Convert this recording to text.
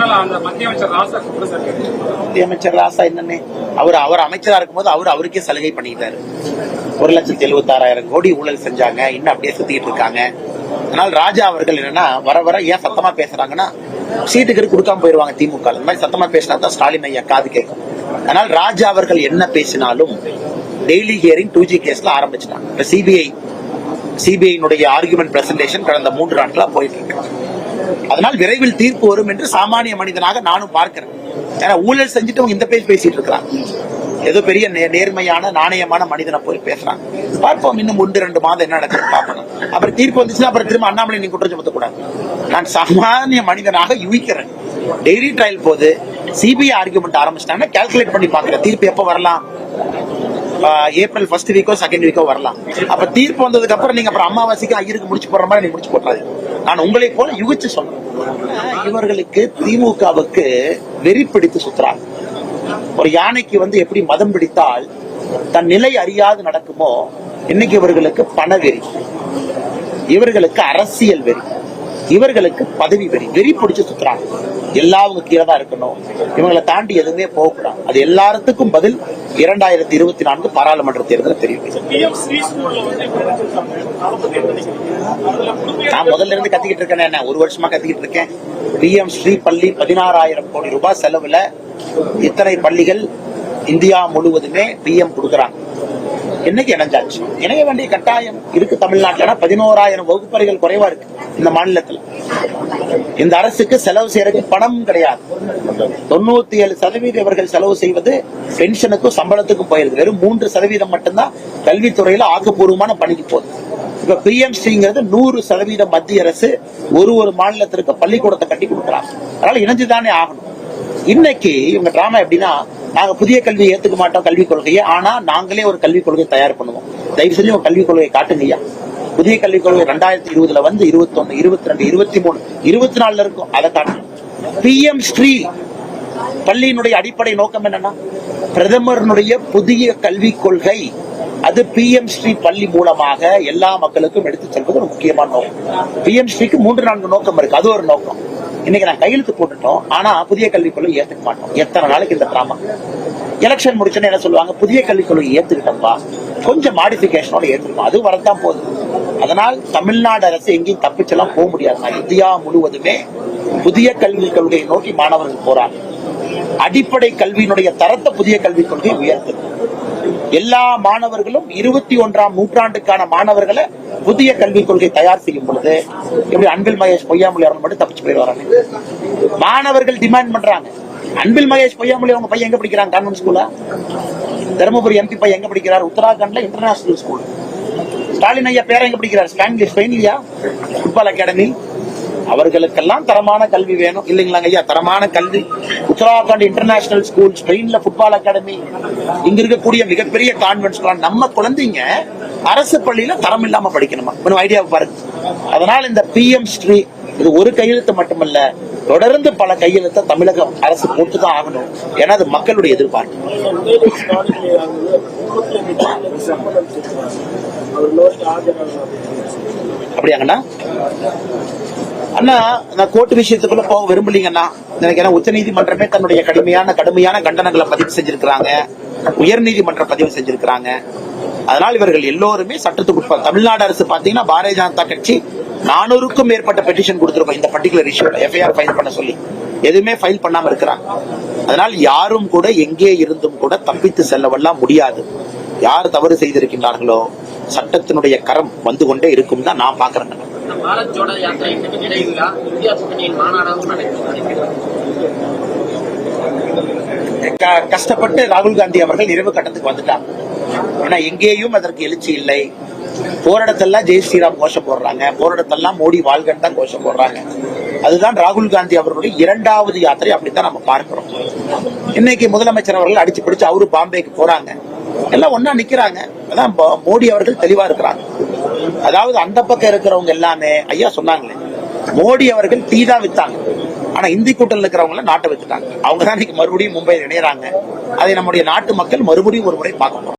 மத்திய அமைச்சர் ராசா மத்திய அமைச்சர் ராசா என்னன்னு அவர் அவர் அமைச்சரா இருக்கும்போது அவர் அவருக்கே சலுகை பண்ணிட்டாரு. ஒரு லட்சத்தி எழுபத்தாறாயிரம் கோடி ஊழல் செஞ்சாங்க இன்னும் அப்படியே சுத்திட்டு இருக்காங்க. அதனால் ராஜா அவர்கள் என்னன்னா வர வர ஏன் சத்தமா பேசுறாங்கன்னா சீட்டுக்கு கொடுக்காம போயிருவாங்க திமுக. இந்த மாதிரி சத்தமா பேசினா தான் ஸ்டாலின் ஐயா காது கேட்கும். அதனால் ராஜா அவர்கள் என்ன பேசினாலும் டெய்லி ஹியரிங் டூ ஜி கேஸ்ல ஆரம்பிச்சிட்டாங்க. இப்ப சிபிஐ சிபிஐனுடைய ஆர்குமெண்ட் பிரசன்டேஷன் கடந்த மூன்று நாட்களா போயிட்டு இருக்கு. அதனால் விரைவில் தீர்ப்பு வரும் என்று சாமானிய மனிதனாக நானும் பார்க்கிறேன். ஏன்னா ஊழல் செஞ்சுட்டு அவங்க இந்த பேச்சு பேசிட்டு இருக்கிறான் ஏதோ பெரிய நேர்மையான நாணயமான மனிதனை போய் பேசுறாங்க. பார்ப்போம் இன்னும் ஒன்று ரெண்டு மாதம் என்ன நடக்குது பார்ப்போம். அப்புறம் தீர்ப்பு வந்துச்சுன்னா அப்புறம் திரும்ப அண்ணாமலை நீ குற்றம் சுமத்தக்கூடாது. நான் சாமானிய மனிதனாக யூகிக்கிறேன். டெய்லி ட்ரையல் போது சிபிஐ ஆர்குமெண்ட் ஆரம்பிச்சிட்டாங்கன்னா கால்குலேட் பண்ணி பாக்குறேன் தீர்ப்பு எப்போ வரலாம்? ஏப்ரல் ஃபர்ஸ்ட் வீக்கோ செகண்ட் வீக்கோ வரலாம். அப்ப தீர்ப்பு வந்ததுக்கு அப்புறம் நீங்க அப்புறம் அமாவாசைக்கு ஐயருக்கு முடிச்சு போடுற மாதிரி நீங்க முடிச்சு போட்டுறாது நான் உங்களை போல யுகிச்சு சொல்றேன். இவர்களுக்கு திமுகவுக்கு வெறி பிடித்து சுத்துறாங்க. ஒரு யானைக்கு வந்து எப்படி மதம் பிடித்தால் தன் நிலை அறியாது நடக்குமோ இன்னைக்கு இவர்களுக்கு பண வெறி இவர்களுக்கு அரசியல் வெறி. இவர்களுக்கு பதவி வெறி வெறி பிடிச்சு சுத்துறாங்க. எல்லாவும் கீழே தான் இருக்கணும். இவங்களை தாண்டி எதுவுமே போகக்கூடாது அது எல்லாத்துக்கும் பதில் இரண்டாயிரத்தி இருபத்தி நான்கு பாராளுமன்ற தேர்தல் தெரியும். நான் முதல்ல இருந்து கத்திக்கிட்டு இருக்கேன் என்ன ஒரு வருஷமா கத்திக்கிட்டு இருக்கேன். பிஎம் ஸ்ரீ பள்ளி பதினாறாயிரம் கோடி ரூபாய் செலவுல இத்தனை பள்ளிகள் இந்தியா முழுவதுமே பிஎம் கொடுக்கறாங்க. என்னைக்கு இணைஞ்சாச்சு? இணைய வேண்டிய கட்டாயம் இருக்கு தமிழ்நாட்டில். பதினோராயிரம் வகுப்பறைகள் குறைவா இருக்கு இந்த மாநிலத்தில். இந்த அரசுக்கு செலவு செய்யறதுக்கு பணம் கிடையாது. தொண்ணூத்தி ஏழு சதவீதம் இவர்கள் செலவு செய்வது பென்ஷனுக்கும் சம்பளத்துக்கும் போயிருது. வெறும் மூன்று சதவீதம் மட்டும்தான் கல்வித்துறையில ஆக்கப்பூர்வமான பணிக்கு போகுது. இப்ப பிஎம்சிங்கிறது ஸ்ரீங்கிறது நூறு சதவீதம் மத்திய அரசு ஒரு ஒரு மாநிலத்திற்கு பள்ளிக்கூடத்தை கட்டி கொடுக்குறாங்க. அதனால இணைஞ்சுதானே ஆகணும். இன்னைக்கு இவங்க டிராமா எப்படின்னா நாங்க புதிய கல்வியை ஏத்துக்க மாட்டோம் கல்விக் கொள்கையை. ஆனா நாங்களே ஒரு கல்விக் கொள்கையை தயார் பண்ணுவோம். தயவு செஞ்சு உங்க கல்விக் கொள்கையை காட்டுங்கய்யா புதிய கல்விக் கொள்கை ரெண்டாயிரத்தி இருபதுல வந்து இருபத்தி ஒண்ணு இருபத்தி ரெண்டு இருபத்தி மூணு இருபத்தி நாலுல இருக்கும். அதை காட்டணும் பிஎம் ஸ்ரீ பள்ளியினுடைய அடிப்படை நோக்கம் என்னன்னா பிரதமருடைய புதிய கல்விக் கொள்கை அது பி எம் ஸ்ரீ பள்ளி மூலமாக எல்லா மக்களுக்கும் எடுத்து செல்வது ஒரு முக்கியமான நோக்கம். பி எம் ஸ்ரீக்கு மூன்று நான்கு நோக்கம் இருக்கு. அது ஒரு நோக்கம். இன்னைக்கு நான் கையெழுத்து போட்டுட்டோம். ஆனா புதிய கல்விக் கொள்கை ஏத்துக்க மாட்டோம். எத்தனை நாளைக்கு இந்த டிராமா எலெக்ஷன் முடிச்சோன்னு என்ன சொல்லுவாங்க? புதிய கல்விக் கொள்கை ஏத்துக்கிட்டப்பா. கொஞ்சம் மாடிபிகேஷனோட ஏத்துக்கணும் அது வரத்தான் போகுது. அதனால் தமிழ்நாடு அரசு எங்கேயும் தப்பிச்செல்லாம் போக முடியாது. இந்தியா முழுவதுமே புதிய கல்விக் கொள்கையை நோக்கி மாணவர்கள் போறாங்க. அடிப்படை கல்வியினுடைய தரத்தை புதிய கல்விக் கொள்கை உயர்த்துது. எல்லா மாணவர்களும் இருபத்தி ஒன்றாம் நூற்றாண்டுக்கான மாணவர்களை புதிய கல்விக் கொள்கை தயார் செய்யும் பொழுது எப்படி அன்பில் மகேஷ் பொய்யாமொழி அவர்கள் மட்டும் தப்பிச்சு போயிடுவாங்க மாணவர்கள் டிமாண்ட் பண்றாங்க. அன்பில் மகேஷ் பொய்யாமொழி அவங்க பையன் எங்க படிக்கிறாங்க கான்வென்ட் ஸ்கூலா தருமபுரி எம்பி பையன் எங்க படிக்கிறார்? உத்தராகண்ட்ல இன்டர்நேஷனல் ஸ்கூல் ஸ்டாலின் ஐயா பேர எங்க படிக்கிறார்? ஸ்பெயின்லியா? ஃபுட்பால் அகாடமி அவர்களுக்கெல்லாம் தரமான கல்வி வேணும். இல்லைங்களாங்க ஐயா? தரமான கல்வி. உத்தராகண்ட் இன்டர்நேஷனல் ஸ்கூல் ஸ்பெயின்ல ஃபுட்பால் அகாடமி இங்க இருக்கக்கூடிய மிகப்பெரிய கான்வென்ட் ஸ்கூல் நம்ம குழந்தைங்க அரசு பள்ளியில தரம் இல்லாம படிக்கணுமா? கொஞ்சம் ஐடியா பாருங்க. அதனால இந்த பிஎம் ஸ்ரீ இது ஒரு கையெழுத்து மட்டுமல்ல தொடர்ந்து பல கையெழுத்தை தமிழக அரசு போட்டுதான் ஆகணும். ஏன்னா அது மக்களுடைய எதிர்பார்ப்பு. அப்படியாங்கண்ணா? அண்ணா நான் கோர்ட் விஷயத்துக்குள்ள போக விரும்பலீங்கன்னா எனக்கு ஏன்னா உச்சநீதிமன்றமே தன்னுடைய கடுமையான கடுமையான கண்டனங்களை பதிவு செஞ்சிருக்கிறாங்க. உயர்நீதிமன்றம் பதிவு செஞ்சிருக்கிறாங்க. அதனால் இவர்கள் எல்லோருமே சட்டத்துக்கு தமிழ்நாடு அரசு பாத்தீங்கன்னா பாரதிய ஜனதா கட்சி நானூறுக்கும் மேற்பட்ட பெட்டிஷன் கொடுத்திருக்கோம். இந்த பர்டிகுலர் இஷ்யூல எஃப்ஐஆர் ஃபைல் பண்ண சொல்லி. எதுவுமே ஃபைல் பண்ணாம இருக்கிறாங்க. அதனால் யாரும் கூட எங்கே இருந்தும் கூட தப்பித்து செல்லவெல்லாம் முடியாது. யார் தவறு செய்திருக்கின்றார்களோ சட்டத்தினுடைய கரம் வந்து கொண்டே இருக்கும் தான் நான் பாக்குறேன் இந்த பாரத் ஜோட யாத்திரை இன்னைக்கு இந்தியா கூட்டணியின் மாநாடாகவும் நடைபெறுகிறது கஷ்டப்பட்டு ராகுல் காந்தி அவர்கள் நிறைவு கட்டத்துக்கு வந்துட்டாங்க. ஆனா எங்கேயும் அதற்கு எழுச்சி இல்லை. போராடத்தெல்லாம் ஜெய் ஸ்ரீராம் கோஷம் போடுறாங்க. போராடத்தெல்லாம் மோடி வாழ்கன் தான் கோஷம் போடுறாங்க. அதுதான் ராகுல் காந்தி அவர்களுடைய இரண்டாவது யாத்திரை அப்படித்தான் நம்ம பார்க்கிறோம். இன்னைக்கு முதலமைச்சர் அவர்கள் அடிச்சு பிடிச்சு அவரு பாம்பேக்கு போறாங்க. எல்லாம் ஒன்னா நிக்கிறாங்க. அதான் மோடி அவர்கள் தெளிவா இருக்கிறாங்க. அதாவது அந்த பக்கம் இருக்கிறவங்க எல்லாமே ஐயா சொன்னாங்களே மோடி அவர்கள் டீ தான் வித்தாங்க. ஆனா இந்தி கூட்டத்தில் இருக்கிறவங்கள நாட்டை வித்துட்டாங்க. அவங்க தான் இன்னைக்கு மறுபடியும் மும்பையில் இணையறாங்க. அதை நம்முடைய நாட்டு மக்கள் மறுபடியும் ஒரு முறை பார்க்கணும்